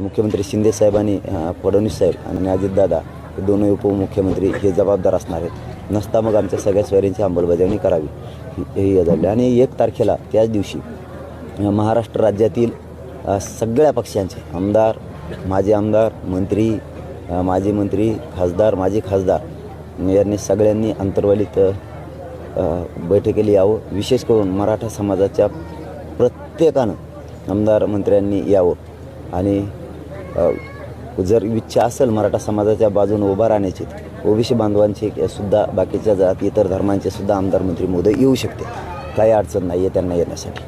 मुख्यमंत्री शिंदे साहेब आणि फडणवीस साहेब आणि अजितदादा हे दोन्ही उपमुख्यमंत्री हे जबाबदार असणार आहेत. नसता मग आमच्या सगळ्या स्वारींची अंमलबजावणी करावी. हे झाले. आणि एक तारखेला त्याच दिवशी महाराष्ट्र राज्यातील सगळ्या पक्षांचे आमदार माजी आमदार मंत्री माजी मंत्री खासदार माजी खासदार यांनी सगळ्यांनी अंतर्वालीत बैठकीला यावं. विशेष करून मराठा समाजाच्या प्रत्येकानं आमदार मंत्र्यांनी यावं. आणि जर इच्छा असेल मराठा समाजाच्या बाजूने उभा राहण्याची ओबीसी बांधवांचे सुद्धा बाकीच्या जात इतर धर्मांचे सुद्धा आमदार मंत्री मोदी येऊ शकते. काही अडचण नाही आहे त्यांना येण्यासाठी.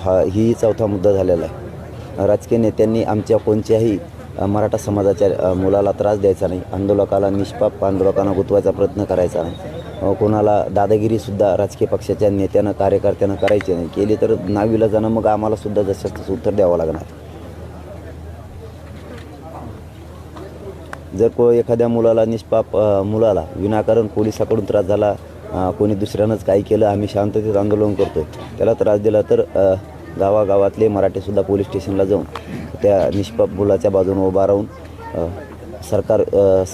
हा ही चौथा मुद्दा झालेला आहे. राजकीय नेत्यांनी आमच्या कोणत्याही मराठा समाजाच्या मुलाला त्रास द्यायचा नाही आंदोलकाला निष्पाप आंदोलकांना गुंतवायचा प्रयत्न करायचा नाही. कोणाला दादागिरीसुद्धा राजकीय पक्षाच्या नेत्यानं कार्यकर्त्यानं करायची नाही. केली तर नावीला जाणं मग आम्हालासुद्धा जसं तसं उत्तर द्यावं लागणार. जर को एखाद्या मुलाला निष्पाप मुलाला विनाकारण पोलिसाकडून त्रास झाला कोणी दुसऱ्यानंच काही केलं आम्ही शांततेत आंदोलन करतो त्याला त्रास दिला तर गावागावातले मराठीसुद्धा पोलीस स्टेशनला जाऊन त्या निष्पाप मुलाच्या बाजूने उभा राहून सरकार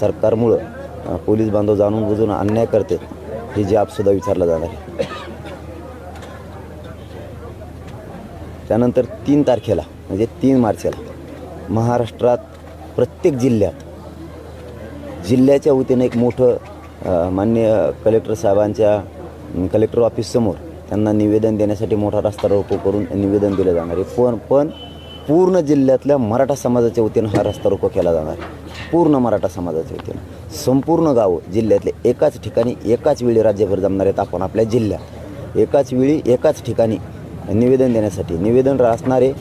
सरकारमुळं पोलीस बांधव जाणून बुजून अन्याय करते हे जापसुद्धा विचारला जाणार आहे. त्यानंतर तीन तारखेला म्हणजे तीन मार्चला महाराष्ट्रात प्रत्येक जिल्ह्यात जिल्ह्याच्या वतीनं एक मोठं मान्य माननीय कलेक्टर साहेबांच्या कलेक्टर ऑफिससमोर त्यांना निवेदन देण्यासाठी मोठा रस्ता रोको करून निवेदन दिलं जाणार आहे. पण पण पूर्ण जिल्ह्यातल्या मराठा समाजाच्या वतीनं हा रस्ता रोको केला जाणार आहे. पूर्ण मराठा समाजाच्या वतीनं. संपूर्ण गावं जिल्ह्यातले एकाच ठिकाणी एकाच वेळी राज्यभर जमणार आहेत आपण आपल्या जिल्ह्यात. एकाच वेळी एकाच ठिकाणी निवेदन देण्यासाठी. निवेदन असणारे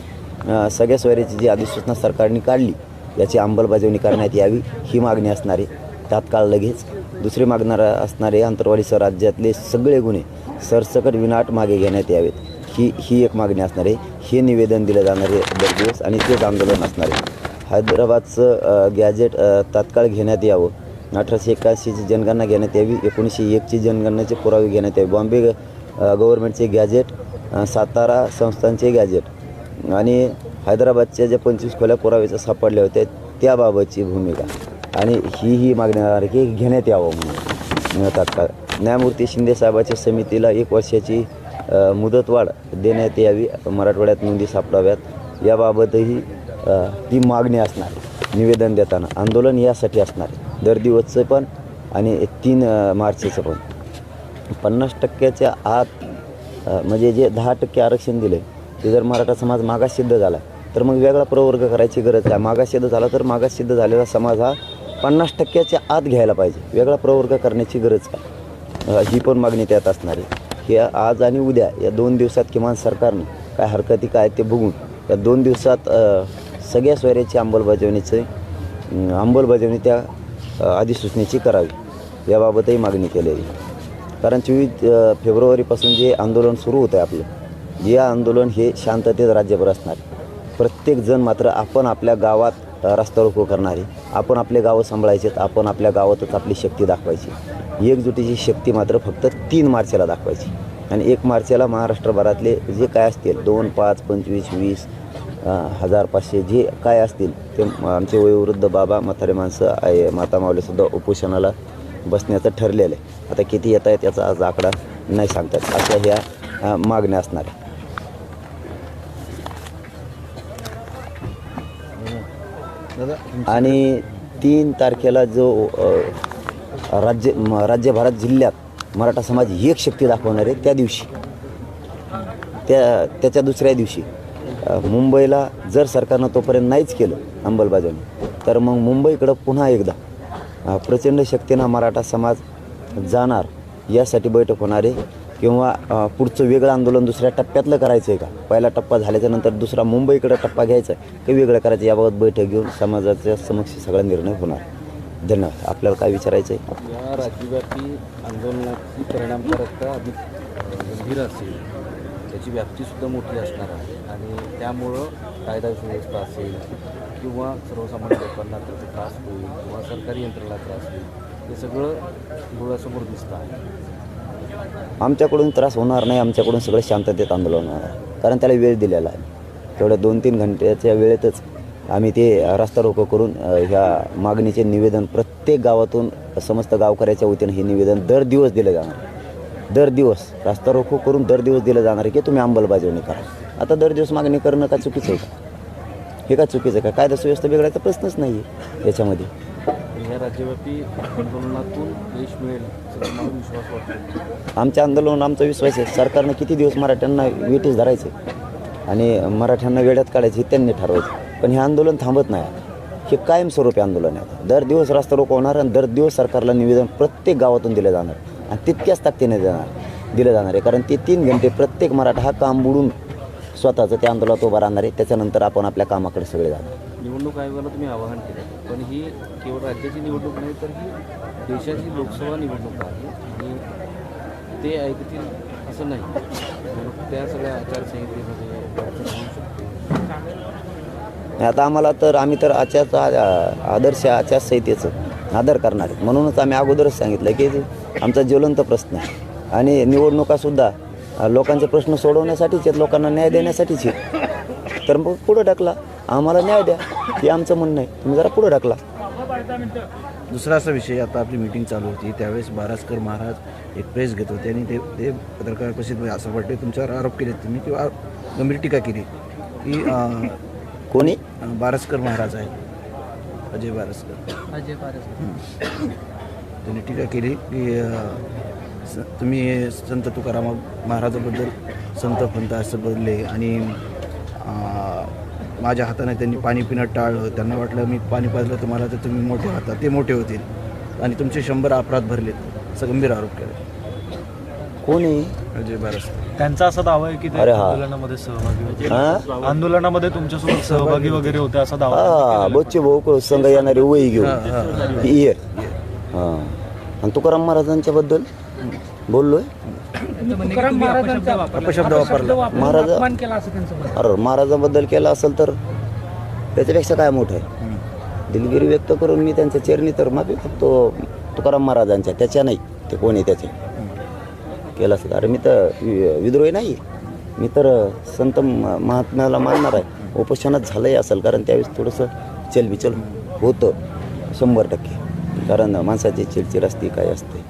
सगळ्या सोयऱ्याची जी अधिसूचना सरकारने काढली याची अंमलबजावणी करण्यात यावी ही मागणी असणारे. तात्काळ लगेच दुसरी मागणार असणारे अंतरवाडी राज्यातले सगळे गुन्हे सरसकट विनाट मागे घेण्यात यावेत. ही ही एक मागणी असणार आहे. हे निवेदन दिलं जाणार आहे दर दिवस आणि तेच आंदोलन असणार आहे. हैदराबादचं गॅजेट तात्काळ घेण्यात यावं. अठराशे एकाऐंशीची जनगणना घेण्यात यावी. एकोणीसशे एकची जनगणनेचे पुरावे घेण्यात यावे. बॉम्बे गव्हर्मेंटचे गव्हर्नमेंटचे गॅजेट सातारा संस्थांचे गॅजेट आणि हैदराबादच्या ज्या पंचवीस खोल्या पुराव्याच्या सापडल्या होत्या त्याबाबतची भूमिका. आणि ही ही मागणी घेण्यात यावं म्हणून. तात्काळ न्यायमूर्ती शिंदेसाहेबाच्या समितीला एक वर्षाची मुदतवाढ देण्यात यावी मराठवाड्यात नोंदी सापडाव्यात. याबाबतही ती मागणी असणार. निवेदन देताना. आंदोलन यासाठी असणार. आहे दर दिवसचं पण आणि तीन मार्चचं पण. पन्नास टक्क्याच्या आत म्हणजे जे दहा टक्के आरक्षण दिलं ते जर मराठा समाज मागास सिद्ध झाला तर मग वेगळा प्रवर्ग करायची गरज आहे मागास सिद्ध झाला तर मागास सिद्ध झालेला समाज हा पन्नास टक्क्याच्या आत घ्यायला पाहिजे. वेगळा प्रवर्ग करण्याची गरज काय ही पण मागणी त्यात असणार आहे. आज आणि उद्या या दोन दिवसात किमान सरकारने काय हरकती काय ते बघून या दोन दिवसात सगळ्या सोयऱ्याची अंमलबजावणीचे अंमलबजावणी त्या अधिसूचनेची करावी. याबाबतही मागणी केलेली कारण चोवीस फेब्रुवारीपासून जे आंदोलन सुरू होतं आहे आपलं जे आंदोलन हे शांततेत राज्यभर असणार प्रत्येकजण मात्र आपण आपल्या गावात रस्ता रोको करणारे. आपण आपले गावं सांभाळायचे आपण आपल्या गावातच आपली शक्ती दाखवायची. एकजुटीची शक्ती मात्र फक्त तीन मार्चला दाखवायची. आणि एक मार्चला महाराष्ट्रभरातले जे काय असतील दोन पाच पंचवीस वीस हजार पाचशे जे काय असतील ते आमचे वयोवृद्ध बाबा म्हातारे माणसं आहे माता मावलेसुद्धा उपोषणाला बसण्याचं ठरलेलं आहे. आता किती येत आहेत याचा आज आकडा नाही सांगतात. अशा ह्या मागण्या असणार आहे आणि तीन तारखेला जो राज्य म- राज्यभरात जिल्ह्यात मराठा समाज एक शक्ती दाखवणार आहे त्या दिवशी. त्या त्याच्या दुसऱ्या दिवशी. मुंबईला जर सरकारनं तोपर्यंत नाहीच केलं अंमलबजावणी तर मग मुंबईकडं पुन्हा एकदा प्रचंड शक्तीनं मराठा समाज जाणार यासाठी बैठक होणार आहे. किंवा पुढचं वेगळं आंदोलन दुसऱ्या टप्प्यातलं करायचं आहे का? पहिला टप्पा झाल्याच्यानंतर दुसरा मुंबईकडं टप्पा घ्यायचा आहे की वेगळं करायचं याबाबत बैठक घेऊन समाजाच्या समक्ष सगळा निर्णय होणार. धन्यवाद. आपल्याला काय विचारायचं आहे या राज्यव्यापी आंदोलनाची परिणामकारकता अधिक गंभीर असेल त्याची व्याप्तीसुद्धा मोठी असणार आहे. आणि त्यामुळं कायदा सुव्यवस्था असेल किंवा सर्वसामान्य लोकांना त्याचा त्रास होईल किंवा सरकारी यंत्रणेला त्रास होईल हे सगळं डोळ्यासमोर दिसतं आहे. आमच्याकडून त्रास होणार नाही आमच्याकडून सगळं शांततेत आंदोलन होणार. आहे कारण त्याला वेळ दिलेला आहे. तेवढ्या दोन तीन घंट्याच्या वेळेतच आम्ही ते रस्ता रोको करून ह्या मागणीचे निवेदन प्रत्येक गावातून समस्त गावकऱ्याच्या वतीनं हे निवेदन दर दिवस दिलं जाणार. दर दिवस रस्ता रोको करून दर दिवस दिलं जाणार आहे की तुम्ही अंमलबजावणी करा. आता दर दिवस मागणी करणं का चुकीचं आहे का? हे का चुकीचं आहे का? कायदा सुव्यवस्था बिघडायचा प्रश्नच नाही आहे याच्यामध्ये. या राज्यव्यापी आंदोलनातून यश मिळेल विश्वास वाटतो. आमच्या आंदोलन आमचा विश्वास आहे. सरकारनं किती दिवस मराठ्यांना वेटीस धरायचे आणि मराठ्यांना वेड्यात काढायचे हे त्यांनी ठरवायचं. पण हे आंदोलन थांबत नाही हे कायमस्वरूपी आंदोलन आहे आता. दर दिवस रास्ता रोको होणार आणि दर दिवस सरकारला निवेदन प्रत्येक गावातून दिलं जाणार. आणि तितक्याच ताकदीने देणार दिलं जाणार आहे. कारण ते तीन घंटे प्रत्येक मराठा हा काम बुडून स्वतःचं त्या आंदोलनात उभा राहणार आहे. त्याच्यानंतर आपण आपल्या कामाकडे सगळे जाणार. निवडणूक आयोगाला तुम्ही आवाहन केलं. पण ही केवळ राज्याची निवडणूक नाही तर ही देशाची लोकसभा निवडणूक आहे. आणि ते ऐकतील असं नाही. त्या सगळ्या आचारसंहितेमध्ये आता आम्हाला तर आम्ही तर आचारचा आदर्श आचारसंहितेचं आदर करणार आहे. म्हणूनच आम्ही अगोदरच सांगितलं की आमचा ज्वलंत प्रश्न आहे. आणि निवडणुकासुद्धा लोकांचे प्रश्न सोडवण्यासाठीच आहेत लोकांना न्याय देण्यासाठीच आहेत. तर मग पुढं टाकला आम्हाला न्याय द्या. हे आमचं म्हणणं आहे. तुम्ही जरा पुढं टाकला दुसरा असा विषय आता आपली मीटिंग चालू होती. त्यावेळेस बारासकर महाराज एक प्रेस घेत होते आणि ते ते पत्रकार परिषदेमध्ये असं वाटते तुमच्यावर आरोप केले तुम्ही किंवा गंभीर टीका केली की कोणी? बारसकर महाराज आहेत. अजय बारसकर. अजय पारस त्यांनी टीका केली की तुम्ही संत तुकाराम महाराजाबद्दल संत फंत असं बोलले आणि माझ्या हाताने त्यांनी पाणी पिणं टाळलं. त्यांना वाटलं मी पाणी पाजलं तुम्हाला तर तुम्ही मोठे होता ते मोठे होतील. आणि तुमचे शंभर अपराध भरलेत. असं गंभीर आरोप केला. कोणी? अजय त्यांचा असा दावा आहे की ते. आंदोलनामध्ये सहभागी होते. आंदोलनामध्ये तुमच्यासोबत सहभागी वगैरे होते असा दावा हा बच्चे भाऊ संघ येणारे वही घेऊन. इयर हां आणि तुकाराम महाराजांच्या बद्दल बोललोय? अपशब्द वापरला. महाराज अरे महाराजांबद्दल केला असेल तर त्याच्यापेक्षा काय मोठं आहे? दिलगिरी व्यक्त करून मी त्यांच्या चरणी तर माफी मागतो तुकाराम महाराजांच्या त्याच्या नाही ते कोणी त्याचे? केलं असं अरे मी तर वि- विद्रोही नाही. मी तर संत म- महात्म्याला मानणार आहे. उपोषणात झालंही असेल कारण त्यावेळेस थोडंसं चलबिचल होतं शंभर टक्के. कारण माणसाची चिडचिड असते काय असते.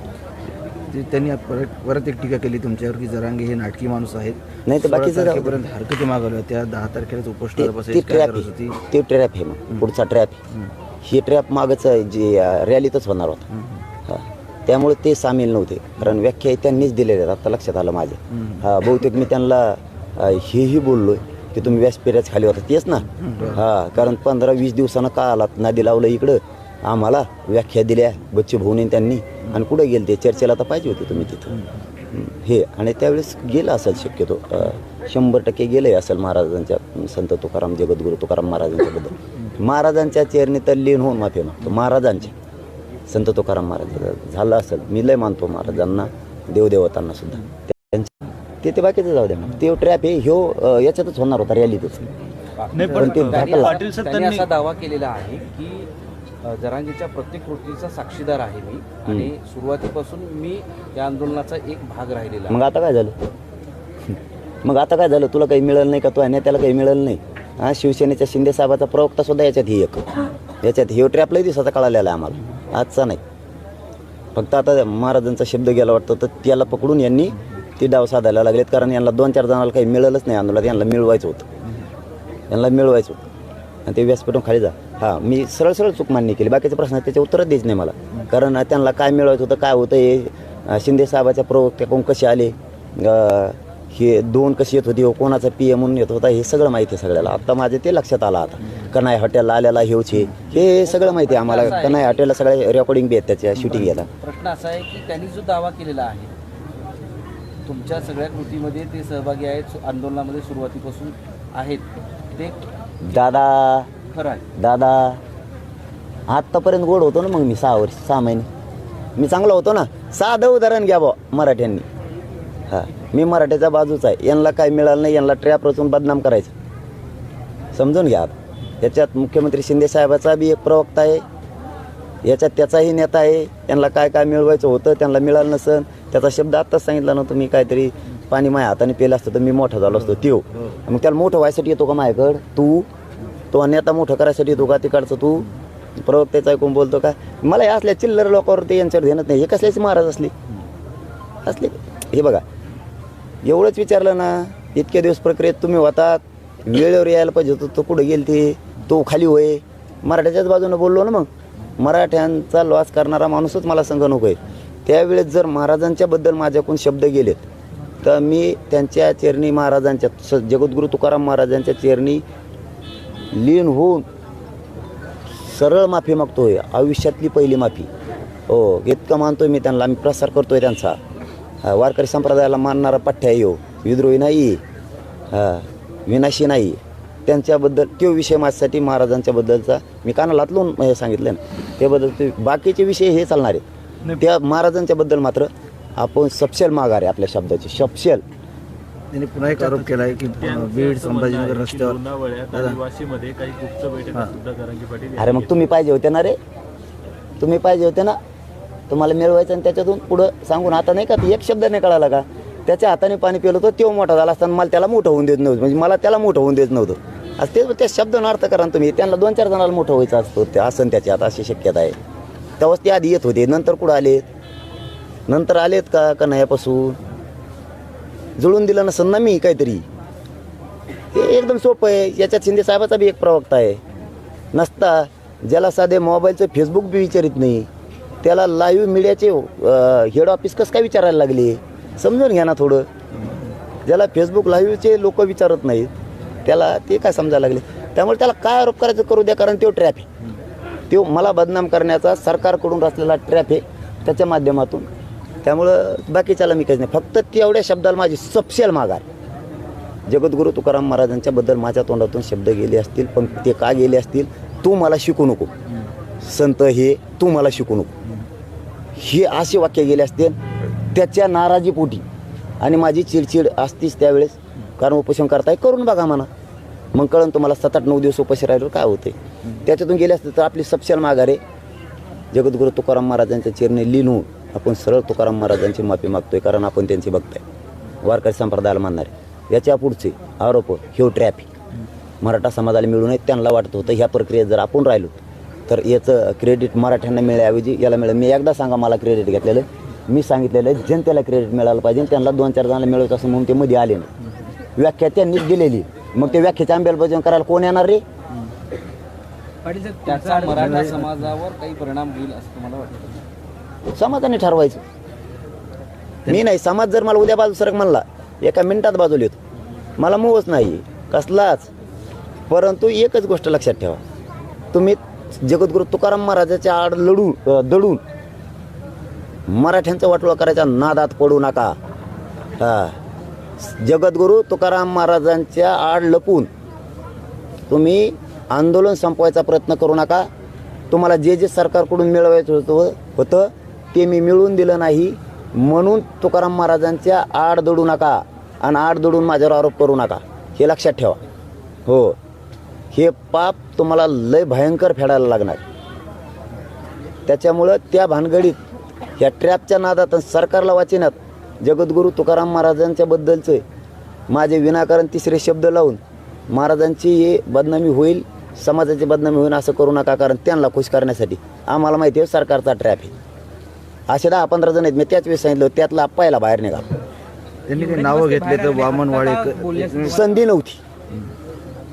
ते त्यांनी परत परत एक टीका केली तुमच्यावर की जरांगे हे नाटकी माणूस आहेत. नाही तर दे. तारखेपर्यंत हरकती मागवल्या त्या दहा तारखेलाच उपोषणाला ट्रॅप होती? ते ट्रॅप आहे मग. पुढचा ट्रॅप ही ट्रॅप मागच जे रॅलीतच होणार होता. हा. त्यामुळे ते सामील नव्हते. कारण व्याख्या त्यांनीच दिलेल्या आहेत. आता लक्षात आलं माझ्या हा बहुतेक मी त्यांना हेही बोललोय की तुम्ही व्यासपेऱ्याच खाली होता. तेच ना. हा कारण पंधरा वीस दिवसानं का आलात? नदी लावलं इकडं. आम्हाला व्याख्या दिल्या बच्चे भाऊने त्यांनी. आणि कुठं गेले ते चर्चेला तर पाहिजे होते तुम्ही तिथं. हं, हे आणि त्यावेळेस गेलं असेल शक्यतो. शंभर टक्के गेलंय असेल महाराजांच्या संत तुकाराम जगद्गुरू तुकाराम महाराजांच्याबद्दल महाराजांच्या चेअरने तर लीन होऊन माफी मागतो. महाराजांच्या. संत तुकाराम महाराज झालं असेल. मी लय मानतो महाराजांना देवदेवतांना सुद्धा. त्यांच्या ते ते बाकीचं जाऊ द्या मग. ते ट्रॅप आहे ह्यो याच्यातच होणार होता रॅलीतच नाही पण ते दावा केलेला आहे की जरांगीच्या प्रत्येक कृतीचा साक्षीदार आहे मी. आणि सुरुवातीपासून मी या आंदोलनाचा एक भाग राहिलेला मग आता काय झालं? मग आता काय झालं? तुला काही मिळालं नाही का? तू नेत्याला काही मिळालं नाही. हा शिवसेनेच्या शिंदे साहेबाचा प्रवक्ता सुद्धा याच्यात ही एक. याच्यात हे ट्रॅपलाही दिवसाचा कळालेला आहे आम्हाला. आजचा नाही. फक्त आता महाराजांचा शब्द गेला वाटतं तर त्याला पकडून यांनी ती डाव साधायला लागलेत. कारण यांना दोन चार जणांना काही मिळालंच नाही आंदोलनात. यांना मिळवायचं होतं. यांना मिळवायचं होतं. आणि ते व्यासपीठून खाली जा. हां मी सरळ सरळ चूक मान्य केली. बाकीचे प्रश्न त्याचे उत्तरच द्यायच नाही मला. कारण त्यांना काय मिळवायचं होतं काय होतं हे शिंदे साहेबाच्या प्रवक्त्याकडून कसे आले हे दोन कशी येत होती हो कोणाचा पी एम म्हणून येत होता हे सगळं माहिती आहे सगळ्याला. आता माझे ते लक्षात आलं आता. कनाय हॉटेलला आलेला हेवचे हे सगळं माहिती आहे आम्हाला. कनाय हॉटेलला सगळे रेकॉर्डिंग बी आहेत त्याच्या शूटिंग याला. प्रश्न असा आहे की त्यांनी जो दावा केलेला आहे तुमच्या सगळ्या कृतीमध्ये ते सहभागी आहेत आंदोलनामध्ये सुरुवातीपासून आहेत. ते दादा खरं आहे. दादा आत्तापर्यंत गोड होतो ना मग मी सहा वर्ष सहा महिने. मी चांगला होतो ना? साधं उदाहरण घ्या बा मराठ्यांनी. हां मी मराठ्याच्या बाजूचा आहे. यांना काय मिळालं नाही यांना ट्रॅप रचून बदनाम करायचं. समजून घ्या. याच्यात मुख्यमंत्री शिंदे साहेबाचा बी एक प्रवक्ता आहे. याच्यात त्याचाही नेता आहे. यांना काय काय मिळवायचं होतं त्यांना मिळालं नसन. त्याचा शब्द आत्ताच सांगितला ना तुम्ही काहीतरी पाणी माझ्या हाताने पेलं असतं तर मी मोठा झालो असतो. त्यो. मग त्याला मोठं व्हायसाठी येतो का माझ्याकडं? तू. तो अन्यथा मोठं करायसाठी तू का तिकडचं तू? प्रवक्त्याचं ऐकून बोलतो का? मला हे असल्या चिल्लर लोकांवरती यांच्यावर ध्यानच नाही. हे कसल्याची महाराज असली? असले? हे बघा. एवढंच विचारलं ना इतके दिवस प्रक्रियेत तुम्ही होतात वेळेवर यायला पाहिजे होतं तो कुठं गेल ते तो खाली होय? मराठ्याच्याच बाजूनं बोललो ना मग. मराठ्यांचा लॉस करणारा माणूसच मला संघ नको आहे त्यावेळेस जर महाराजांच्याबद्दल माझ्याकडून शब्द गेलेत तर मी त्यांच्या चेरणी महाराजांच्या स- जगद्गुरू तुकाराम महाराजांच्या चेरणी लीन होऊन सरळ माफी मागतोय आयुष्यातली पहिली माफी. हो इतकं मानतोय मी त्यांना मी प्रसार करतोय त्यांचा. वारकरी संप्रदायाला मानणारा पठ्ठ्या आहे हो. विद्रोही नाही विनाशी नाही. त्यांच्याबद्दल तो विषय माझ्यासाठी महाराजांच्याबद्दलचा मी कानाला हातलून हे सांगितलं ना त्याबद्दल ते बाकीचे विषय हे चालणार आहेत. त्या महाराजांच्याबद्दल मात्र आपण सपशेल माघार आहे आपल्या शब्दाची सपशेल. त्यांनी पुन्हा एक आरोप केला आहे की बीड संभाजीनगर रस्त्यावर काही गुप्त बैठका अरे मग तुम्ही पाहिजे होते ना रे. तुम्ही पाहिजे होते ना. तुम्हाला मिळवायचं आणि त्याच्यातून पुढं सांगून आता नाही का एक शब्द नाही कळाला का? त्याच्या हाताने पाणी पिलं होतं तो मोठा झाला असताना मला त्याला मोठं होऊन देत नव्हतं. म्हणजे मला त्याला मोठं होऊन देत नव्हतं. आज ते त्या शब्दानं अर्थ करा ना तुम्ही. त्यांना दोन चार जणाला मोठं व्हायचं असतं. ते असं त्याच्यात अशी शक्यता आहे. तेव्हाच ते आधी येत होते. नंतर कुठं आलेत? नंतर आलेत का? का नाही यापासून? जुळून दिलं नसन ना मी काहीतरी. हे एकदम सोपं आहे. याच्यात शिंदे साहेबाचा बी एक प्रवक्ता आहे. नसता ज्याला साधे मोबाईलचं फेसबुक बी विचारित नाही त्याला लाईव्ह मीडियाचे हेड ऑफिस कसं काय विचारायला लागले? समजून घ्या ना थोडं. ज्याला फेसबुक लाईव्हचे लोक विचारत नाहीत त्याला ते काय समजायला लागले? त्यामुळे त्याला काय आरोप करायचं करू द्या कारण तो ट्रॅप आहे. तो मला बदनाम करण्याचा सरकारकडून रचलेला ट्रॅप आहे. त्याच्या माध्यमातून त्यामुळं बाकीच्याला मी काहीच नाही. फक्त तेवढ्या शब्दाला माझी सपशेल माघार. जगद्गुरू तुकाराम महाराजांच्याबद्दल माझ्या तोंडातून शब्द गेले असतील पण ते का गेले असतील तू मला शिकू नको. संत हे तू मला शिकू नको. हे असे वाक्य गेले असतील त्याच्या नाराजीपोटी आणि माझी चिडचिड असतीच त्यावेळेस. कारण उपोषण करताय करून बघा म्हणा. मग कळण तुम्हाला सात आठ नऊ दिवस उपाशी राहिल्यावर काय होते त्याच्यातून गेले असते तर आपली सपशेल माघारे जगद्गुरू तुकाराम महाराजांच्या चिरणे लिहून आपण सरळ तुकाराम महाराजांची माफी मागतोय कारण आपण त्यांची बघताय वारकरी संप्रदायाला मानणारे. याच्या पुढचे आरोप ह्यो ट्रॅप मराठा समाजाला मिळू नये त्यांना वाटत होतं ह्या प्रक्रियेत जर आपण राहिलो तर याचं क्रेडिट मराठ्यांना मिळण्याऐवजी याला मिळेल. मी एकदा सांगा मला क्रेडिट घेतलेलं मी सांगितलेलं आहे, जनतेला क्रेडिट मिळालं पाहिजे त्यांना दोन चार जणांना मिळत असं म्हणून ते मध्ये आले नाही. व्याख्या त्यांनीच दिलेली मग ते व्याख्याच्या अंमलबजावणी करायला कोण येणार रे? त्याचा मराठा समाजावर काही परिणाम होईल असं तुम्हाला वाटतं? समाजाने ठरवायचं. मी नाही समाज जर मला उद्या बाजू सरक म्हणला एका मिनिटात बाजूला येतो. मला मोहच नाही कसलाच. परंतु एकच गोष्ट लक्षात ठेवा. तुम्ही जगद्गुरू तुकाराम महाराजाच्या आड लढू दडून मराठ्यांचा वाटोळा करायचा नादात पडू नका. हा. जगद्गुरू तुकाराम महाराजांच्या आड लपून तुम्ही आंदोलन संपवायचा प्रयत्न करू नका. तुम्हाला जे जे सरकारकडून मिळवायचं होतं होतं ते मी मिळवून दिलं नाही म्हणून तुकाराम महाराजांच्या आड दडू नका आणि आड दडून माझ्यावर आरोप करू नका. हे लक्षात ठेवा. हो. हे पाप तुम्हाला लय भयंकर फेडायला लागणार. त्याच्यामुळं त्या भानगडीत ह्या ट्रॅपच्या नादात आणि सरकारला वाचिण्यात जगद्गुरू तुकाराम महाराजांच्या बद्दलचे माझे विनाकारण तिसरे शब्द लावून महाराजांची हे बदनामी होईल समाजाची बदनामी होईल असं करू नका कारण त्यांना खुश करण्यासाठी. आम्हाला माहिती आहे सरकारचा ट्रॅप आहे. असे दहा पंधरा जण आहेत. मी त्याच वेळेस सांगितलं त्यातला अप्पायला बाहेर निघा. त्यांनी काही नावं घेतले तर वामन वाडेकर संधी नव्हती.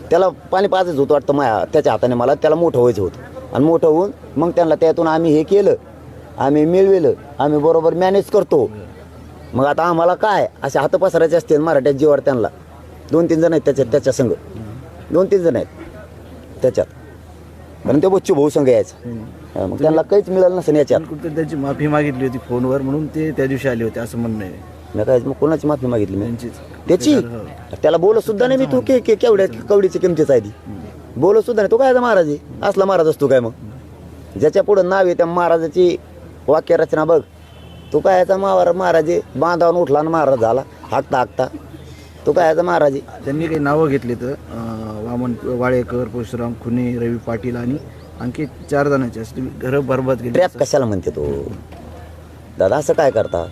त्याला पाणी पाजायचं होतं वाटतं माया त्याच्या हाताने मला त्याला मोठं व्हायचं होतं. आणि मोठं होऊन मग त्यांना त्यातून आम्ही हे केलं आम्ही मिळविलं आम्ही बरोबर मॅनेज करतो. मग आता आम्हाला काय? असे हात पसरायचे असते मराठ्यात जीवावर त्यांना. दोन तीन जण आहेत त्याच्यात त्याच्या संघ. दोन तीन जण आहेत त्याच्यात. कारण ते बच्चू भाऊ संघ यायचा. मग त्यांना काहीच मिळालं नसेल याच्यात. कुठं त्यांची माफी मागितली होती फोनवर म्हणून ते त्या दिवशी आले होते असं म्हणणं आहे. मी काय मग कोणाची माफी मागितली मी? त्यांचीच. त्याची? त्याला बोलत सुद्धा नाही मी तू के के केवढ्या कवडीची किमतीच आहे ती. बोलत सुद्धा नाही. तो काय महाराज आहे? असला महाराज असतो काय मग? ज्याच्या पुढं नाव आहे त्या महाराजाची वाक्यरचना बघ. तू काय याचा महाराज महाराज आहे? बांधावून उठला आणि महाराज झाला. हाकता हाकता. तू काय याचा महाराज आहे? त्यांनी काही नावं घेतली तर अं, वामन वाळेकर परशुराम खुने रवी पाटील आणि आणखी चार जणांची असते घरं बरबाद गेली ट्रॅप कशाला म्हणते तो? दादा असं काय करता?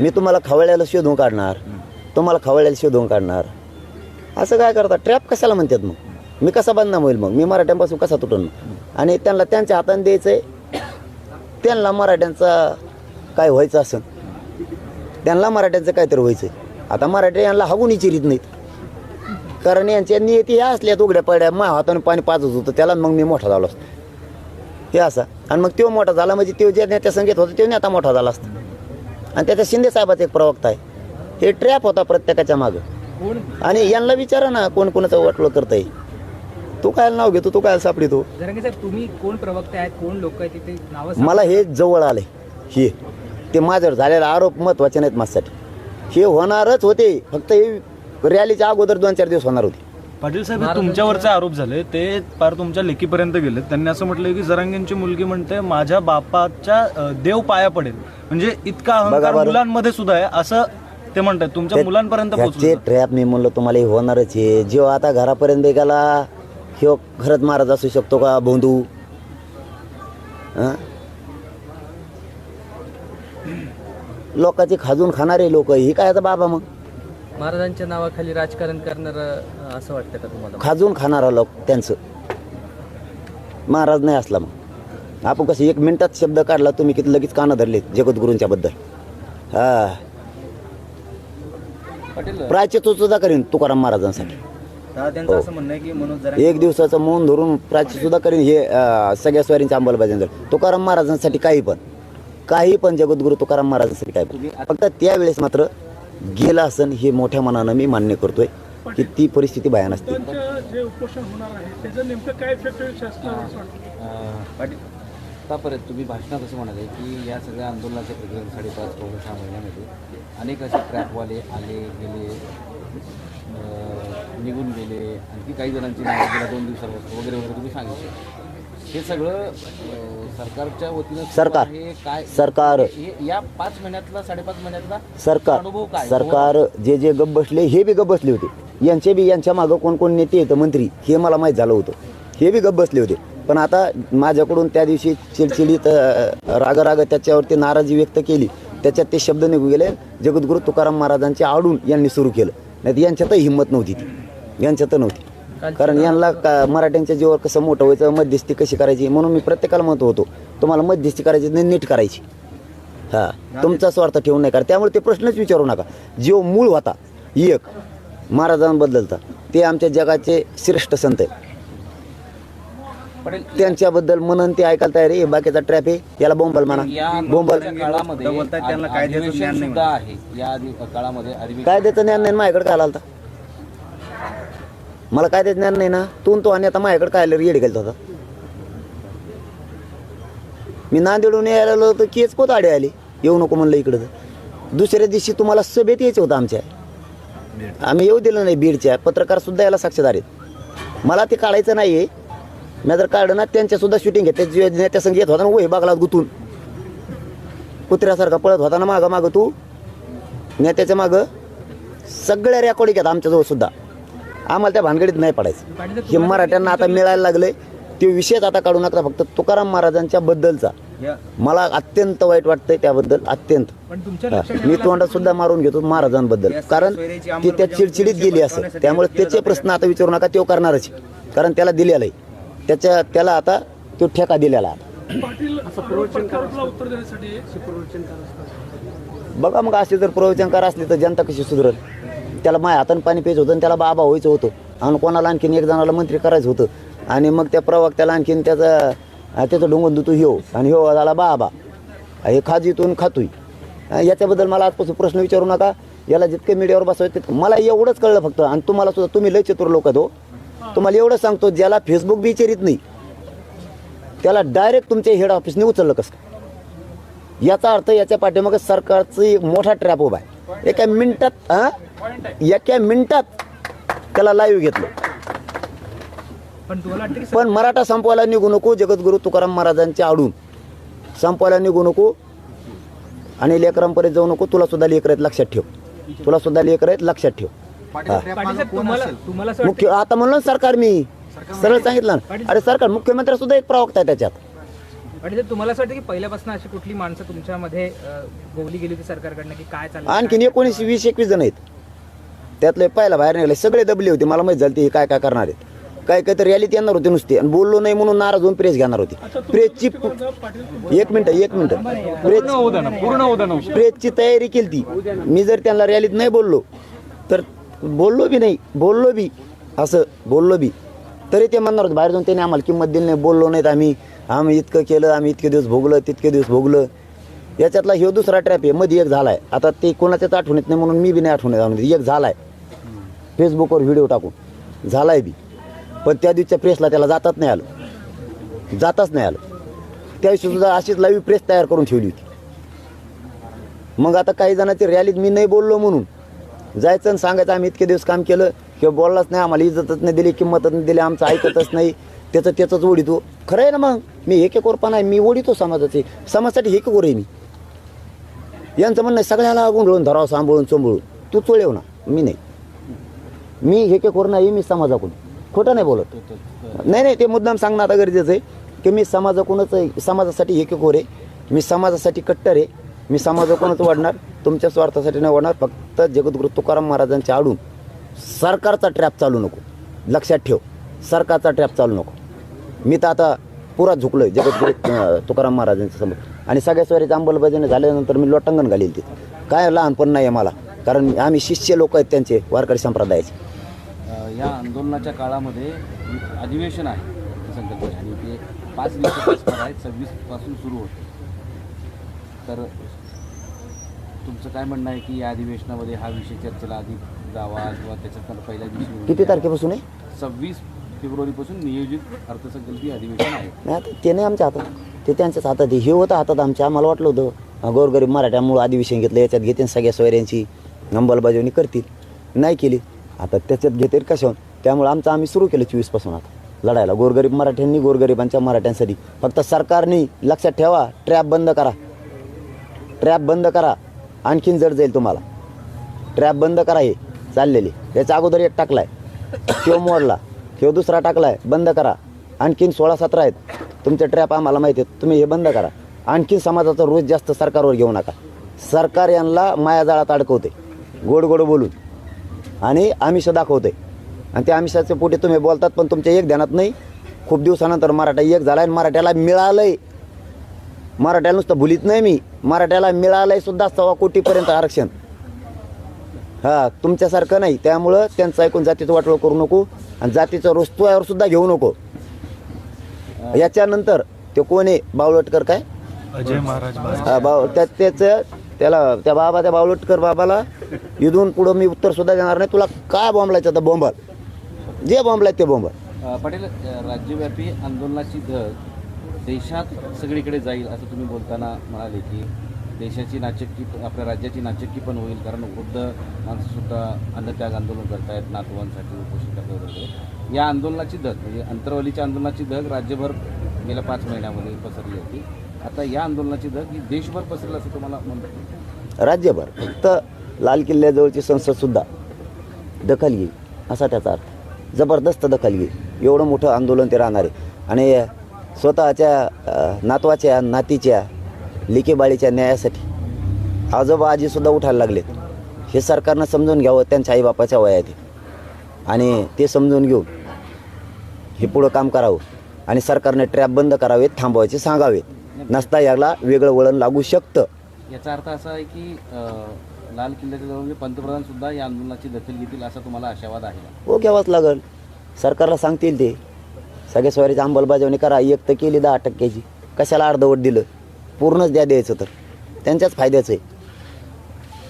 मी तुम्हाला खवळ्याला शोधून काढणार. तुम्हाला खवळ्याला शोधून काढणार. असं काय करता? ट्रॅप कशाला म्हणतात मग? मी कसा बदनाम होईल मग? मी मराठ्यांपासून कसा तुटून? आणि त्यांना त्यांच्या हाताने द्यायचं आहे त्यांना मराठ्यांचा काय व्हायचं असं? त्यांना मराठ्यांचं काहीतरी व्हायचं आता मराठी यांना हगून इचिरीत नाहीत. कारण यांच्या नियती ह्या असल्या उघड्या पड्या मा हाताने पाणी पाजत होतं. त्याला मग मी मोठा झालो असतो. हे असा. आणि मग तो मोठा झाला म्हणजे तो ज्या नेत्या संगीत होता तो नेता मोठा झाला असता. आणि त्याच्या शिंदे साहेबाचा एक प्रवक्ता आहे. हे ट्रॅप होता प्रत्येकाच्या मागं. आणि यांना विचारा ना कोण कोणाचं वाटलं करतंय. तू काय नाव घेतो तू काय सापडी तू? जरांगे साहेब तुम्ही कोण प्रवक्ते आहेत कोण लोक आहेत तिथे नावं सांगा. मला हे जवळ आले हे. ते माझ्यावर झालेला आरोप महत्त्वाचे नाहीत माझ्यासाठी. हे होणारच होते फक्त हे रॅलीच्या अगोदर दोन चार दिवस होणार होते. पाटील साहेब हे तुमच्यावरचे आरोप झाले ते पार तुमच्या लेखीपर्यंत गेले त्यांनी असं म्हटलं की जरांगेंची मुलगी म्हणते माझ्या बापाच्या अ, देव पाया पडेल. म्हणजे इतका अहंकार बरं. मुलांमध्ये सुद्धा आहे असं ते म्हणतात तुमच्या मुलांपर्यंत पोहोचलं ट्रॅप मी म्हणलं तुम्हाला हे होणारच आहे. जेव्हा आता घरापर्यंत गेला ह्यो खरंच महाराज असू शकतो का भोंदू? हं? लोकांचे खाजून खाणारे लोक ही काय आता बाबा मग? महाराजांच्या नावाखाली राजकारण करणार असं वाटतं का तुम्हाला? खाजून खाणारा लोक त्यांचं. महाराज नाही असला मग. आपण कसं एक मिनिटात शब्द काढला तुम्ही किती लगेच कानं धरले जगद्गुरूंच्या बद्दल. हा. प्रायचित सुद्धा करीन तुकाराम महाराजांसाठी. जरा एक दिवसाचं मौन धरून प्राची सुद्धा करीन हे सगळ्या स्वारींच्या अंमलबजावणी तुकाराम महाराजांसाठी काही पण. काही पण जगद्गुरु तुकाराम महाराजांसाठी काही पण. फक्त त्यावेळेस मात्र गेला असन हे मोठ्या मनानं मी मान्य करतोय की ती परिस्थिती भयान असते. आतापर्यंत तुम्ही भाषणात असं म्हणाले की या सगळ्या आंदोलनाच्या प्रक्रियेत साडेपाच पावणे सहा महिन्यामध्ये अनेक असे ट्रॅकवाले आले गेले निघून गेले. आणखी काही जणांची नावं गेल्या दोन दिवसापासून वगैरे वगैरे तुम्ही सांगितलं. हे सगळं अं, सरकारच्या वतीनं सुरू सरकार. आहे काय? सरकार. हे या पाच महिन्यातला साडेपाच महिन्यातला सरकार. अनुभव काय? सरकार जे जे गप बसले हे बी गप बसले होते. यांचे बी यांच्या मागं कोण कोण नेते येतं मंत्री. हे मला माहीत झालं होतं. हे बी गप बसले होते. पण आता माझ्याकडून त्या दिवशी चिडचिडीत अं, राग राग त्याच्यावरती नाराजी व्यक्त केली. त्याच्यात ते शब्द निघून गेले. जगद्गुरू तुकाराम महाराजांचे आडून यांनी सुरू केलं. नाही यांच्यातही हिंमत नव्हती ती. यांच्यात नव्हती. कारण यांना का मराठ्यांच्या जीवावर कसं मोठं व्हायचं मध्यस्थी कशी करायची म्हणून मी प्रत्येकाला म्हणतो होतो तुम्हाला मध्यस्थी करायची नाही नीट करायची. हा तुमचा स्वार्थ ठेवून नाही करा त्यामुळे ते प्रश्नच विचारू नका. जो मूळ होता एक. महाराजांबद्दलचा ते आमच्या जगाचे श्रेष्ठ संत आहे त्यांच्याबद्दल म्हणून ते ऐकायला तयार आहे. बाकीचा ट्रॅप आहे. याला बोंबल म्हणा. बोंबल काळामध्ये कायद्याचं ज्ञान नाही सुद्धा आहे. या मला काय आला ज्ञान नाही ना. तू न तो आणि आता माझ्याकडे काय आलं येड गेलत होता. मी नांदेडून यायला आलो तर केच कोत आडे आले. येऊ नको म्हणलं इकडं. तर दुसऱ्या दिवशी तुम्हाला सभेत यायचं होतं आमच्या. आम्ही येऊ दिलं नाही बीडच्या. पत्रकार सुद्धा याला साक्षीदार आहेत. मला ते काढायचं नाही आहे मी जर काढलं ना त्यांच्यासुद्धा शूटिंग घेते जे नेत्या संग येत होता ना वही बागला गुतून. कुत्र्यासारखा पळत होता ना मागं मागं तू. नेत्याच्या मागं सगळ्या रेकॉर्डिंग आहेत आमच्याजवळ सुद्धा. आम्हाला त्या भानगडीत नाही पडायचं. हे मराठ्यांना आता मिळायला लागले ते विषयच आता काढू नका फक्त. तुकाराम महाराजांच्या बद्दलचा. मला अत्यंत वाईट वाटतंय त्याबद्दल अत्यंत. मी तोंडात सुद्धा मारून घेतो महाराजांबद्दल. कारण ती त्या चिडचिडीत गेली असं त्यामुळे त्याचे प्रश्न आता विचारू नका तो करणारच कारण त्याला दिलेला आहे. त्याच्या त्याला आता तो ठेका दिलेला बघा मग असे जर प्रवचनकार असले तर जनता कशी सुधरल? त्याला माय हातानं पाणी प्यायचं होतं आणि त्याला बाबा व्हायचं होतं. आणि कोणाला आणखीन एक जणाला मंत्री करायचं होतं. आणि मग त्या प्रवक्त्याला आणखीन त्याचा त्याचं डोंगन देतो ह्यो. आणि ह्यो झाला बाबा. हे खाजीतून खातोय. याच्याबद्दल मला आजपासून प्रश्न विचारू नका. याला जितके मीडियावर बसवायचं तितकं मला एवढंच कळलं फक्त. आणि तुम्हाला सुद्धा तुम्ही लय चतुर लोक दो हो. तुम्हाला एवढं सांगतो ज्याला फेसबुक बी विचारित नाही त्याला डायरेक्ट तुमच्या हेड ऑफिसने उचललं कसं? याचा अर्थ याच्या पाठीमागे सरकारचं एक मोठा ट्रॅप उभा आहे. एका मिनिटात हा? एका मिनिटात त्याला लाईव्ह घेतलं. पण मराठा संपवायला निघू नको जगद्गुरू तुकाराम महाराजांच्या आडून. संपवायला निघू नको आणि लेकरांपर्यंत जाऊ नको तुला सुद्धा लेकर आहेत लक्षात ठेव. तुला सुद्धा लेकर आहेत लक्षात ठेव. मुख्य आता म्हणलं ना सरकार मी. सरळ सांगितलं ना. अरे सरकार मुख्यमंत्री सुद्धा एक प्रवक्ता आहे त्याच्यात. पाटील साहेब तुम्हाला असं वाटतं की पहिल्यापासून अशी कुठली माणसं तुमच्यामध्ये अं, गोवली गेली होती सरकारकडनं की काय चाललं आणखीन एकोणीस वीस एकवीस जण आहेत. त्यातले पहिला बाहेर निघाले सगळे दबले होते. मला माहीत झालं ते हे काय काय करणार आहेत. काय काय तर रॅलीत येणार होते नुसते. आणि बोललो नाही म्हणून नाराज होऊन प्रेस घेणार होते. प्रेसची एक मिनिट एक मिनिट. प्रेस पूर्ण ना ना प्रेसची तयारी केली ती मी जर त्यांना रॅलीत नाही बोललो तर बोललो बी नाही बोललो बी. असं बोललो बी. तरी ते म्हणणार होते बाहेर जाऊन त्यांनी आम्हाला किंमत दिली नाही बोललो नाहीत आम्ही. आम्ही इतकं केलं आम्ही इतके दिवस भोगलं तितके दिवस भोगलं. याच्यातला ह्यो दुसरा ट्रॅप आहे मध्ये एक झाला आहे आता ते कोणाच्याच आठवणीत नाही म्हणून मी बी नाही आठवणीत आणून एक आहे फेसबुकवर व्हिडिओ टाकून. आहे बी. पण त्या दिवसच्या प्रेसला त्याला जाताच नाही आलं. जाताच नाही आलं. त्या दिवशी सुद्धा अशीच लाईव्ह प्रेस तयार करून ठेवली होती. मग आता काही जणांची रॅलीत मी नाही बोललो म्हणून. जायचं आणि सांगायचं आम्ही इतके दिवस काम केलं. किंवा बोललाच नाही आम्हाला इज्जतच नाही दिली किंमतच नाही दिली आमचं ऐकतच नाही. त्याचं त्याचंच ओढितो खरं आहे ना मग? मी हेकेकोरपणा आहे मी ओढितो समाजाचे. समाजासाठी हेकेकोर आहे मी. यांचं म्हणणं आहे सगळ्याला गोंधळून धरावं सांभाळून चोंबळून. तू चोळेव ना मी नाही. मी हेकेकोर नाही मी समाजाकडून. खोटं नाही बोलत. नाही नाही ते मुद्दाम सांगणं आता गरजेचं आहे की मी समाजाकडूनच आहे समाजासाठी हेकेकोर आहे. मी समाजासाठी कट्टर आहे. मी समाजाकडूनच वाढणार तुमच्या स्वार्थासाठी नाही वाढणार फक्त जगद्गुरु तुकाराम महाराजांच्या आडून सरकारचा ट्रॅप चालू नको. लक्षात ठेव सरकारचा ट्रॅप चालू नको. मी तर आता पुरा झुकलो आहे अं, तुकाराम महाराजांच्या समोर. आणि सगळ्या स्वारीचं अंमलबजावणी झाल्यानंतर मी लोटांगण घालील ते काय लहानपण नाही आहे मला कारण आम्ही शिष्य लोक आहेत त्यांचे वारकरी संप्रदायाचे. या आंदोलनाच्या काळामध्ये अधिवेशन आहे आणि ते पाच दिवसापासून आहे सव्वीसपासून सुरू होते. तर तुमचं काय म्हणणं आहे की या अधिवेशनामध्ये हा विषय चर्चेला आधी जावा किंवा त्याच्यात पहिल्या दिवशी किती तारखेपासून आहे? सव्वीस फेब्रुवारीपासून नियोजित अर्थसंकल्पीय अधिवेशन आहे. नाही आता ते नाही आमच्या हातात. ते त्यांच्याच हातात आहे. हे होतं हातात आमच्या. आम्हाला वाटलं होतं गोरगरीब मराठ्यामुळं अधिवेशन घेतलं याच्यात घेते सगळ्या सोयऱ्यांची अंमलबजावणी करतील. नाही केली. आता त्याच्यात घेते कशावर त्यामुळे आमचं आम्ही सुरू केलं चोवीसपासून आता. लढायला. गोरगरीब मराठ्यांनी गोरगरिबांच्या मराठ्यांसाठी फक्त सरकारने लक्षात ठेवा ट्रॅप बंद करा. ट्रॅप बंद करा. आणखीन जड जाईल तुम्हाला. ट्रॅप बंद करा हे. चाललेली. याचा अगोदर एक टाकलाय. तो मोडला. तो दुसरा टाकलाय बंद करा. आणखीन सोळा सतरा आहेत. तुमचे ट्रॅप आम्हाला माहिती आहेत. तुम्ही हे बंद करा. आणखीन समाजाचा रोज जास्त सरकारवर घेऊ नका. सरकार यांना मायाजाळात अडकवते. गोड गोड बोलून. आणि आमिष दाखवते. आणि त्या आमिषाचे पोटे तुम्ही बोलतात पण तुमच्या एक ध्यानात नाही. खूप दिवसानंतर मराठा एक झाला आणि मराठ्याला मिळालंय. मराठ्याला नुसतं भुलीत नाही मी. मराठ्याला मिळालंय सुद्धा सव्वा कोटीपर्यंत आरक्षण. हा तुमच्यासारखं नाही. त्यामुळं त्यांचं ऐकून जातीचं वाटोळ करू नको आणि जातीचं रोस्तुयावर सुद्धा घेऊ नको. याच्यानंतर ते कोण आहे? बावळटकर काय? अजय महाराज हा, बाव त्या त्याचं त्याला त्या बाबा त्या बावळटकर बाबाला इथून पुढं मी उत्तर सुद्धा देणार नाही. तुला काय बॉम्बलायचं तर बॉम्बल जे बॉम्बलाय ते बॉम्बल पाटील राज्यव्यापी आंदोलनाची धग देशात सगळीकडे जाईल असं तुम्ही बोलताना म्हणाले की देशाची नाचक्की आपल्या राज्याची नाचक्की पण होईल कारण वृद्ध माणसंसुद्धा अन्नत्याग आंदोलन करतायत नातवांसाठी उपोषण करतात वगैरे. या आंदोलनाची धग म्हणजे अंतरवलीच्या आंदोलनाची धग राज्यभर गेल्या पाच महिन्यामध्ये पसरली होती. आता या आंदोलनाची धग ही देशभर पसरली असं तुम्हाला म्हणतात राज्यभर फक्त लाल किल्ल्याजवळची संसदसुद्धा दखल घेईल असा त्याचा अर्थ. जबरदस्त दखल घेईल. एवढं मोठं आंदोलन ते राहणार आहे. आणि स्वतःच्या नातवाच्या नातीच्या लिकेबाळीच्या न्यायासाठी. आजोबा आजीसुद्धा उठायला लागलेत. हे सरकारनं समजून घ्यावं त्यांच्या आईबापाच्या वयात. आणि ते समजून घेऊन हे पुढं काम करावं. आणि सरकारने ट्रॅप बंद करावेत थांबवायचे सांगावेत. नसता याला वेगळं वळण लागू शकतं. याचा अर्थ असा आहे की लाल किल्ल्याच्या जवळ म्हणजे पंतप्रधान सुद्धा या आंदोलनाची दखल घेतील असा तुम्हाला आशावाद आहे हो घ्यावाच लागल. सरकारला सांगतील ते. सगळ्या स्वारीची अंमलबजावणी करा. एक तर केली दहा टक्क्याची. कशाला अर्धवट दिलं? पूर्णच द्या द्यायचं तर. त्यांच्याच फायद्याचं आहे.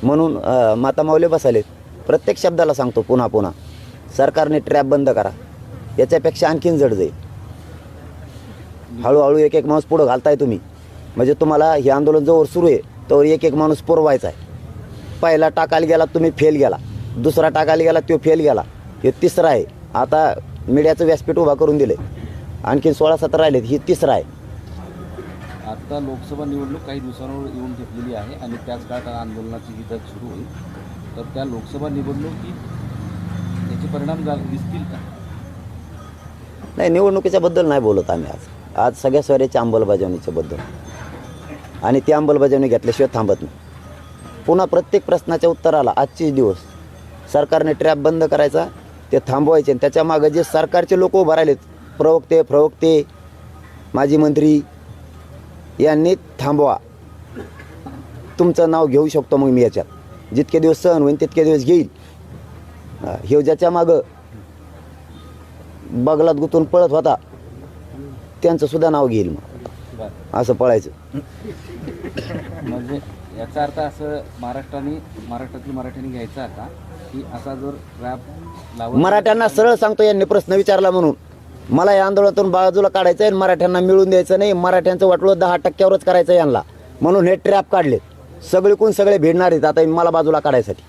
म्हणून माता माऊले बसालेत प्रत्येक शब्दाला सांगतो पुन्हा पुन्हा. सरकारने ट्रॅप बंद करा. याच्यापेक्षा आणखीन जड जाईल. हळूहळू एक एक माणूस पुढं घालताय तुम्ही. म्हणजे तुम्हाला हे आंदोलन जवळ सुरू आहे तोवर एक एक माणूस पुरवायचा आहे. पहिला टाकायला गेला तुम्ही फेल गेला. दुसरा टाकायला गेला तो फेल गेला. हे तिसरा आहे. आता मीडियाचं व्यासपीठ उभा करून दिलं आणखीन सोळा सतरा राहिलेत ही तिसरा आहे. आता लोकसभा निवडणूक काही दिवसांवर येऊन घेतलेली आहे आणि त्याच काळात आंदोलनाची ही धग सुरू होईल. तर त्या लोकसभा निवडणुकीत त्याचे परिणाम दिसतील का? नाही निवडणुकीच्याबद्दल नाही बोलत आम्ही आज. आज सगळ्या स्वऱ्याच्या अंमलबजावणीच्याबद्दल आणि ती अंमलबजावणी घेतल्याशिवाय थांबत नाही. पुन्हा प्रत्येक प्रश्नाच्या उत्तराला आजचेच दिवस सरकारने ट्रॅप बंद करायचा ते थांबवायचे आणि त्याच्या मागं जे सरकारचे लोक उभं राहिलेत प्रवक्ते प्रवक्ते माजी मंत्री यांनी थांबवा. तुमचं नाव घेऊ शकतो मग मी याच्यात. जितके दिवस सहन होईल तितके दिवस घेईल. हा, ह्यो ज्याच्या मागं बगलात गुतून पळत होता त्यांचं सुद्धा नाव घेईल मग. असं पळायचं. म्हणजे याचा अर्थ असं महाराष्ट्राने महाराष्ट्रातील मराठ्यांनी घ्यायचा का की असा जर रॅप मराठ्यांना सरळ सांगतो यांनी प्रश्न विचारला म्हणून. मला या आंदोलनातून बाजूला काढायचं आहे मराठ्यांना मिळून द्यायचं नाही. मराठ्यांचं वाटलं दहा टक्क्यावरच करायचं यांना. म्हणून हे ट्रॅप काढले सगळे कोण सगळे भिडणार आहेत आता मला बाजूला काढायसाठी.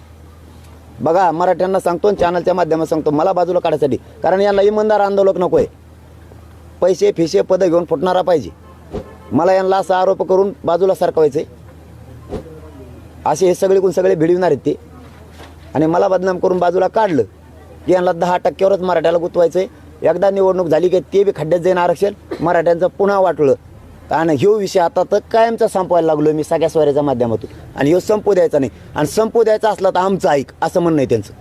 बघा मराठ्यांना सांगतो आणि चॅनलच्या माध्यमात सांगतो मला बाजूला काढायसाठी. कारण यांना इमानदार आंदोलक नको आहे. पैसे फिसे पदं घेऊन फुटणारा पाहिजे. मला यांना असा आरोप करून बाजूला सरकवायचं आहे असे हे सगळे कोण सगळे भिडविणार आहेत ते. आणि मला बदनाम करून बाजूला काढलं की यांना दहा टक्क्यावरच मराठ्याला गुंतवायचं आहे एकदा निवडणूक झाली की ते बी खड्ड्यात जाईन आरक्षण. मराठ्यांचं पुन्हा वाटलं. आणि ह्यो विषय आता तर कायमचा संपवायला लागलो मी सगळ्या स्वाऱ्याच्या माध्यमातून. आणि ह्यो संपू द्यायचा नाही. आणि संपू द्यायचा असला तर आमचं ऐक असं म्हणणं आहे त्यांचं.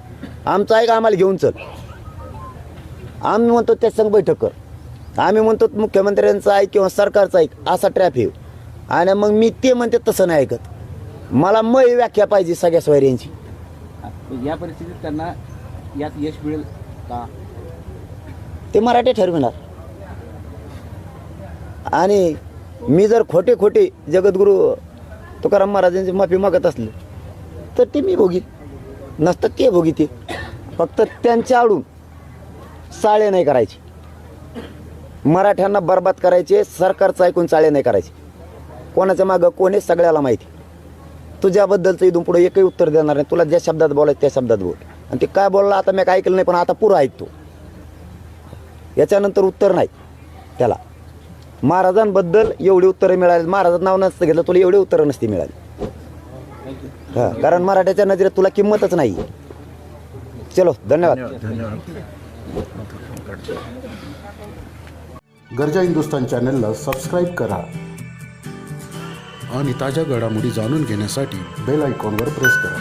आमचं ऐक आम्हाला घेऊन चल. आम्ही म्हणतो त्या संघ बैठक कर. आम्ही म्हणतो मुख्यमंत्र्यांचं ऐक किंवा सरकारचं ऐक असा ट्रॅप आणि मग मी ते म्हणते तसं नाही ऐकत. मला मय व्याख्या पाहिजे सगळ्या सोयऱ्यांची या परिस्थितीत त्यांना यात यश मिळेल का? ते मराठी ठरविणार. आणि मी जर खोटे खोटे जगद्गुरू तुकाराम महाराजांची माफी मागत असले तर ते मी भोगी नसतं ते भोगीते फक्त त्यांच्या आडून चाळे नाही करायचे. मराठ्यांना बर्बाद करायचे सरकारचं ऐकून चाळे नाही करायचे. कोणाच्या मागं कोण आहे सगळ्याला माहिती. तुझ्याबद्दलचं इथून पुढे एकही उत्तर देणार नाही. तुला ज्या शब्दात बोलायचं त्या शब्दात बोल. आणि ते काय बोलला आता मी काय ऐकलं नाही पण आता पुरं ऐकतो. याच्यानंतर उत्तर नाही. त्याला. महाराजांबद्दल एवढी उत्तरं मिळाली. महाराजांचं नाव नसतं घेतलं तुला एवढी उत्तरं नसती मिळाली. हां कारण मराठ्याच्या नजरेत तुला किंमतच नाही. चलो धन्यवाद. गरजा हिंदुस्तान चॅनलला सबस्क्राईब करा आणि ताज्या घडामोडी जाणून घेण्यासाठी बेल आयकॉनवर प्रेस करा.